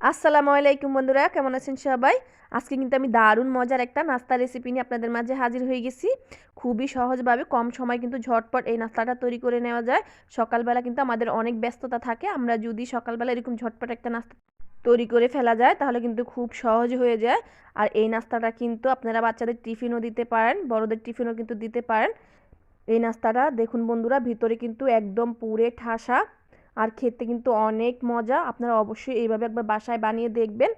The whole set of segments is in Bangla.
আসসালামু আলাইকুম বন্ধুরা, কেমন আছেন সবাই? আজকে কিন্তু আমি দারুণ মজার একটা নাস্তা রেসিপি নিয়ে আপনাদের মাঝে হাজির হয়ে গেছি। খুবই সহজভাবে কম সময় কিন্তু ঝটপট এই নাস্তাটা তৈরি করে নেওয়া যায়। সকালবেলা কিন্তু আমাদের অনেক ব্যস্ততা থাকে, আমরা যদি সকালবেলা এরকম ঝটপট একটা নাস্তা তৈরি করে ফেলা যায়, তাহলে কিন্তু খুব সহজ হয়ে যায়। আর এই নাস্তাটা কিন্তু আপনারা বাচ্চাদের টিফিনও দিতে পারেন, বড়দের টিফিনও কিন্তু দিতে পারেন। এই নাস্তাটা দেখুন বন্ধুরা, ভিতরে কিন্তু একদম পুরে ঠাসা। আর খেতে কিন্তু অনেক মজা। আপনারা অবশ্যই এইভাবে একবার বাসায় বানিয়ে দেখবেন।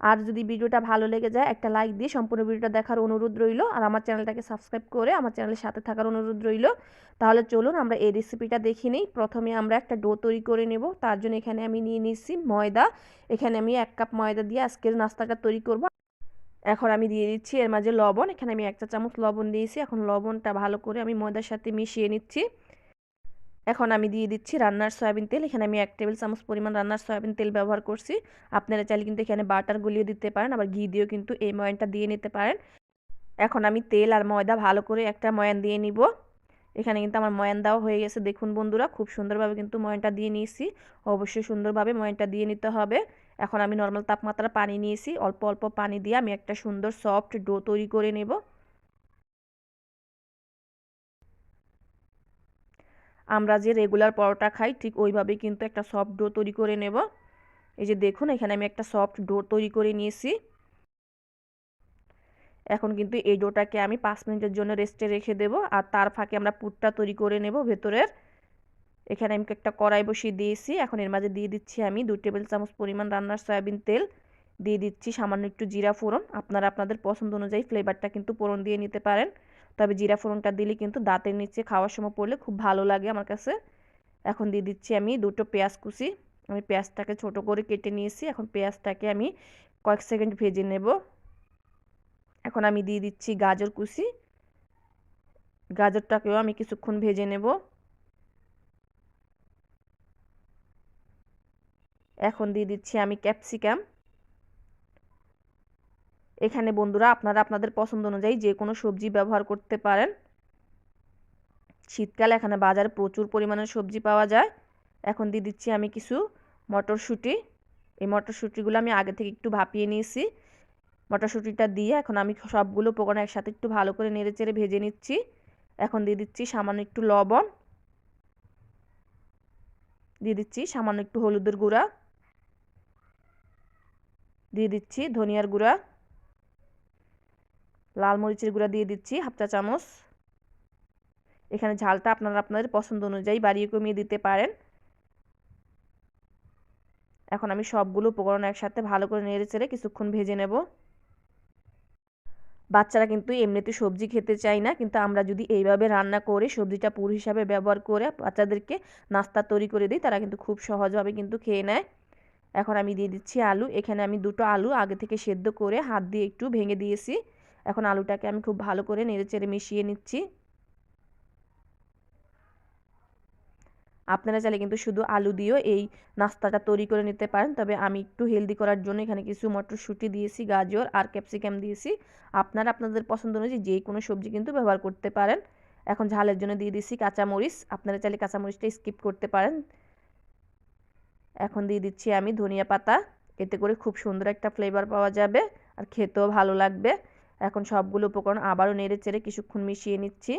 আর যদি ভিডিওটা ভালো লেগে যায়, একটা লাইক দিয়ে সম্পূর্ণ ভিডিওটা দেখার অনুরোধ রইল। আর আমার চ্যানেলটাকে সাবস্ক্রাইব করে আমার চ্যানেলের সাথে থাকার অনুরোধ রইল। তাহলে চলুন আমরা এই রেসিপিটা দেখে নিই। প্রথমে আমরা একটা ডো তৈরি করে নেব। তার জন্য এখানে আমি নিয়ে নিচ্ছি ময়দা। এখানে আমি এক কাপ ময়দা দিয়ে আজকের নাস্তাটা তৈরি করব। এখন আমি দিয়ে দিচ্ছি এর মাঝে লবণ। এখানে আমি একটা চামচ লবণ দিয়েছি। এখন লবণটা ভালো করে আমি ময়দার সাথে মিশিয়ে নিচ্ছি। এখন আমি দিয়ে দিচ্ছি রান্নার সয়াবিন তেল। এখানে আমি এক টেবিল চামচ পরিমাণ রান্নার সয়াবিন তেল ব্যবহার করছি। আপনারা চাইলে কিন্তু এখানে বাটার গলিয়ে দিতে পারেন, আবার ঘি দিয়েও কিন্তু এই ময়ানটা দিয়ে নিতে পারেন। এখন আমি তেল আর ময়দা ভালো করে একটা ময়ান দিয়ে নিব। এখানে কিন্তু আমার ময়ান দেওয়া হয়ে গেছে। দেখুন বন্ধুরা, খুব সুন্দরভাবে কিন্তু ময়ানটা দিয়ে নিয়েছি। অবশ্যই সুন্দরভাবে ময়ানটা দিয়ে নিতে হবে। এখন আমি নর্মাল তাপমাত্রা পানি নিয়েছি। অল্প অল্প পানি দিয়ে আমি একটা সুন্দর সফট ডো তৈরি করে নেব। আমরা যে রেগুলার পরোটা খাই, ঠিক ওইভাবেই কিন্তু একটা সফট ডো তৈরি করে নেব। এই যে দেখুন, এখানে আমি একটা সফট ডো তৈরি করে নিয়েছি। এখন কিন্তু এই ডোটাকে আমি পাঁচ মিনিটের জন্য রেস্টে রেখে দেব, আর তার ফাঁকে আমরা পুরটা তৈরি করে নেব ভেতরের। এখানে আমি একটা কড়াই বসিয়ে দিয়েছি। এখন এর মাঝে দিয়ে দিচ্ছি আমি দু টেবিল চামচ পরিমাণ রান্নার সয়াবিন তেল। দিয়ে দিচ্ছি সামান্য একটু জিরা ফোড়ন। আপনারা আপনাদের পছন্দ অনুযায়ী ফ্লেভারটা কিন্তু ফোড়ন দিয়ে নিতে পারেন। তবে জিরা ফোড়নটা দিলে কিন্তু দাঁতের নিচে খাওয়ার সময় পড়লে খুব ভালো লাগে আমার কাছে। এখন দিয়ে দিচ্ছি আমি দুটো পেঁয়াজ কুচি। আমি পেঁয়াজটাকে ছোট করে কেটে নিয়েছি। এখন পেঁয়াজটাকে আমি কয়েক সেকেন্ড ভেজে নেব। এখন আমি দিয়ে দিচ্ছি গাজর কুচি। গাজরটাকেও আমি কিছুক্ষণ ভেজে নেব। এখন দিয়ে দিচ্ছি আমি ক্যাপসিকাম। এখানে বন্ধুরা আপনারা আপনাদের পছন্দ অনুযায়ী যে কোনো সবজি ব্যবহার করতে পারেন। শীতকালে, এখানে বাজারে প্রচুর পরিমাণে সবজি পাওয়া যায়। এখন দিয়ে দিচ্ছি আমি কিছু মটরশুঁটি। এই মটরশুঁটিগুলো আমি আগে থেকে একটু ভাপিয়ে নিয়েছি। মটরশুঁটিটা দিয়ে এখন আমি সবগুলো উপকরণ একসাথে একটু ভালো করে নেড়ে চেড়ে ভেজে নিচ্ছি। এখন দিয়ে দিচ্ছি সামান্য একটু লবণ। দিয়ে দিচ্ছি সামান্য একটু হলুদের গুঁড়া। দিয়ে দিচ্ছি ধনিয়ার গুঁড়া। লাল মরিচের গুঁড়া দিয়ে দিচ্ছি, হাফ চা চামচ। এখানে ঝালটা আপনারা আপনাদের পছন্দ অনুযায়ী বাড়িয়ে কমিয়ে দিতে পারেন। এখন আমি সবগুলো উপকরণ একসাথে ভালো করে নেড়ে চেড়ে কিছুক্ষণ ভেজে নেব। বাচ্চারা কিন্তু এমনিতে সবজি খেতে চায় না, কিন্তু আমরা যদি এইভাবে রান্না করে সবজিটা পুর হিসাবে ব্যবহার করে বাচ্চাদেরকে নাস্তা তৈরি করে দিই, তারা কিন্তু খুব সহজভাবে কিন্তু খেয়ে নেয়। এখন আমি দিয়ে দিচ্ছি আলু, এখানে আমি দুটো আলু আগে থেকে সেদ্ধ করে হাত দিয়ে একটু ভেঙে দিয়েছি। এখন আলুটাকে আমি খুব ভালো করে নেড়ে চেড়ে মিশিয়ে নিচ্ছি। আপনারা চাইলে কিন্তু শুধু আলু দিয়েও এই নাস্তাটা তৈরি করে নিতে পারেন, তবে আমি একটু হেলদি করার জন্য এখানে কিছু মটরশুঁটি দিয়েছি, গাজর আর ক্যাপসিকাম দিয়েছি। আপনারা আপনাদের পছন্দ অনুযায়ী যে কোনো সবজি কিন্তু ব্যবহার করতে পারেন। এখন ঝালের জন্য দিয়ে দিচ্ছি কাঁচামরিচ, আপনারা চাইলে কাঁচামরিচটা স্কিপ করতে পারেন। এখন দিয়ে দিচ্ছি আমি ধনিয়া পাতা, এতে করে খুব সুন্দর একটা ফ্লেভার পাওয়া যাবে আর খেতেও ভালো লাগবে। এখন সবগুলো উপকরণ আবারও নেড়ে চেড়ে কিছুক্ষণ মিশিয়ে নিচ্ছি।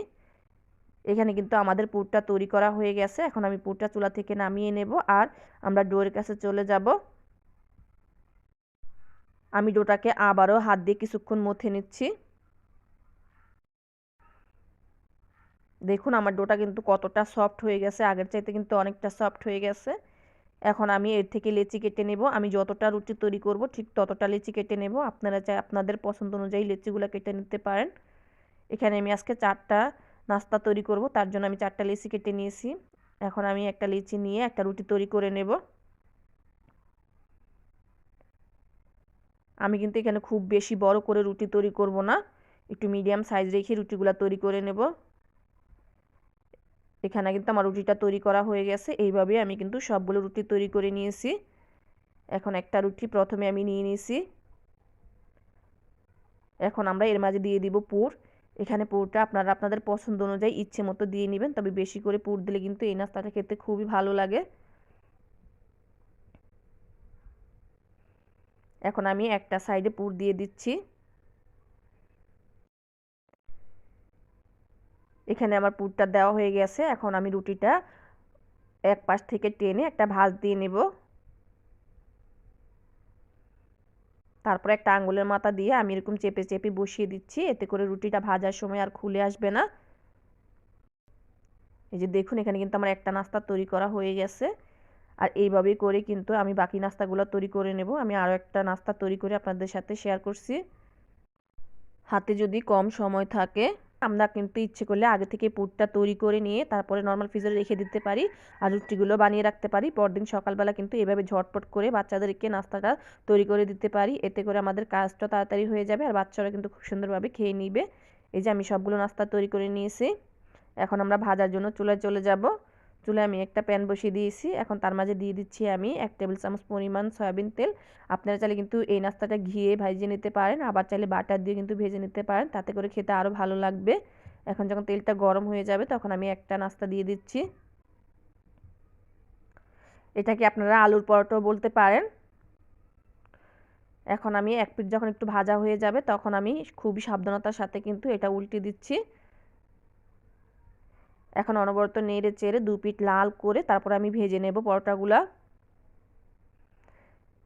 এখানে কিন্তু আমাদের পুরটা তৈরি করা হয়ে গেছে। এখন আমি পুরটা চুলা থেকে নামিয়ে নেব আর আমরা ডোয়ের কাছে চলে যাব। আমি ডোটাকে আবারও হাত দিয়ে কিছুক্ষণ মথে নিচ্ছি। দেখুন আমার ডোটা কিন্তু কতটা সফট হয়ে গেছে। আগের চাইতে কিন্তু অনেকটা সফট হয়ে গেছে। এখন আমি এর থেকে লেচি কেটে নেব। আমি যতটা রুটি তৈরি করব, ঠিক ততটা লেচি কেটে নেব। আপনারা চাই, আপনাদের পছন্দ অনুযায়ী লেচিগুলো কেটে নিতে পারেন। এখানে আমি আজকে চারটা নাস্তা তৈরি করব, তার জন্য আমি চারটা লেচি কেটে নিয়েছি। এখন আমি একটা লিচি নিয়ে একটা রুটি তৈরি করে নেব। আমি কিন্তু এখানে খুব বেশি বড় করে রুটি তৈরি করব না। একটু মিডিয়াম সাইজ রেখে রুটিগুলো তৈরি করে নেব। এখানে কিন্তু আমার রুটিটা তৈরি করা হয়ে গেছে। এইভাবে আমি কিন্তু সবগুলো রুটি তৈরি করে নিয়েছি। এখন একটা রুটি প্রথমে আমি নিয়ে নিয়েছি। এখন আমরা এর মাঝে দিয়ে দিব পুর। এখানে পুরটা আপনারা আপনাদের পছন্দ অনুযায়ী ইচ্ছে মতো দিয়ে নেবেন, তবে বেশি করে পুর দিলে কিন্তু এই নাস্তাটা খেতে খুবই ভালো লাগে। এখন আমি একটা সাইডে পুর দিয়ে দিচ্ছি। এখানে আমার পুরটা দেওয়া হয়ে গেছে। এখন আমি রুটিটা এক পাশ থেকে টেনে একটা ভাঁজ দিয়ে নেব। তারপর একটা আঙ্গুলের মাথা দিয়ে আমি এরকম চেপে চেপে বসিয়ে দিচ্ছি। এতে করে রুটিটা ভাজার সময় আর খুলে আসবে না। এই যে দেখুন, এখানে কিন্তু আমার একটা নাস্তা তৈরি করা হয়ে গেছে। আর এইভাবেই করে কিন্তু আমি বাকি নাস্তাগুলো তৈরি করে নেব। আমি আরও একটা নাস্তা তৈরি করে আপনাদের সাথে শেয়ার করছি। হাতে যদি কম সময় থাকে আমরা কিন্তু ইচ্ছে করলে আগে থেকে পুরটা তৈরি করে নিয়ে তারপরে নর্মাল ফ্রিজে রেখে দিতে পারি আর রুটিগুলো বানিয়ে রাখতে পারি। পরদিন সকালবেলা কিন্তু এভাবে ঝটপট করে বাচ্চাদেরকে নাস্তাটা তৈরি করে দিতে পারি। এতে করে আমাদের কাজটা তাড়াতাড়ি হয়ে যাবে আর বাচ্চারা কিন্তু খুব সুন্দরভাবে খেয়ে নিবে। এই যে আমি সবগুলো নাস্তা তৈরি করে নিয়েছি। এখন আমরা ভাজার জন্য চুলায় চলে যাব। চুলে আমি একটা প্যান বসিয়ে দিয়েছি। এখন তার মাঝে দিয়ে দিচ্ছি আমি এক টেবিল চামচ পরিমাণ সয়াবিন তেল। আপনারা চাইলে কিন্তু এই নাস্তাটা ঘিয়ে ভাজিয়ে নিতে পারেন, আবার চাইলে বাটার দিয়ে কিন্তু ভেজে নিতে পারেন, তাতে করে খেতে আরও ভালো লাগবে। এখন যখন তেলটা গরম হয়ে যাবে, তখন আমি একটা নাস্তা দিয়ে দিচ্ছি। এটাকে আপনারা আলুর পরোটাও বলতে পারেন? এখন আমি এক পিঠ যখন একটু ভাজা হয়ে যাবে, তখন আমি খুবই সাবধানতার সাথে কিন্তু এটা উল্টে দিচ্ছি। এখন অনবরত নেড়ে চেড়ে দু পিঠ লাল করে তারপর আমি ভেজে নেব পরোটাগুলা।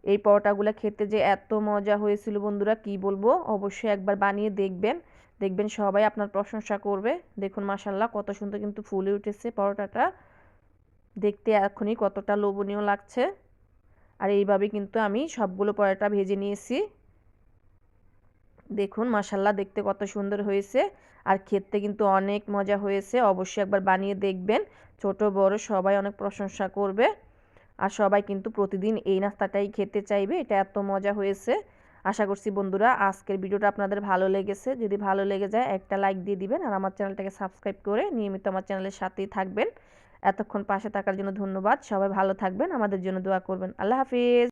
এই পরোটাগুলো খেতে যে এত মজা হয়েছিল বন্ধুরা, কি বলব? অবশ্যই একবার বানিয়ে দেখবেন। দেখবেন সবাই আপনার প্রশংসা করবে। দেখুন মাসাল্লাহ কত সুন্দর কিন্তু ফুলে উঠেছে পরোটাটা। দেখতে এখনই কতটা লোভনীয় লাগছে। আর এইভাবে কিন্তু আমি সবগুলো পরোটা ভেজে নিয়েছি। দেখুন মাসাল্লাহ দেখতে কত সুন্দর হয়েছে। আর খেতে কিন্তু অনেক মজা হয়েছে। অবশ্যই একবার বানিয়ে দেখবেন। ছোট, বড়, সবাই অনেক প্রশংসা করবে। আর সবাই কিন্তু প্রতিদিন এই নাস্তাটাই খেতে চাইবে। এটা এত মজা হয়েছে। আশা করছি বন্ধুরা, আজকের ভিডিওটা আপনাদের ভালো লেগেছে। যদি ভালো লেগে যায়, একটা লাইক দিয়ে দিবেন। আর আমার চ্যানেলটাকে সাবস্ক্রাইব করে নিয়মিত আমার চ্যানেলের সাথেই থাকবেন। এতক্ষণ পাশে থাকার জন্য ধন্যবাদ। সবাই ভালো থাকবেন। আমাদের জন্য দোয়া করবেন। আল্লাহ হাফিজ।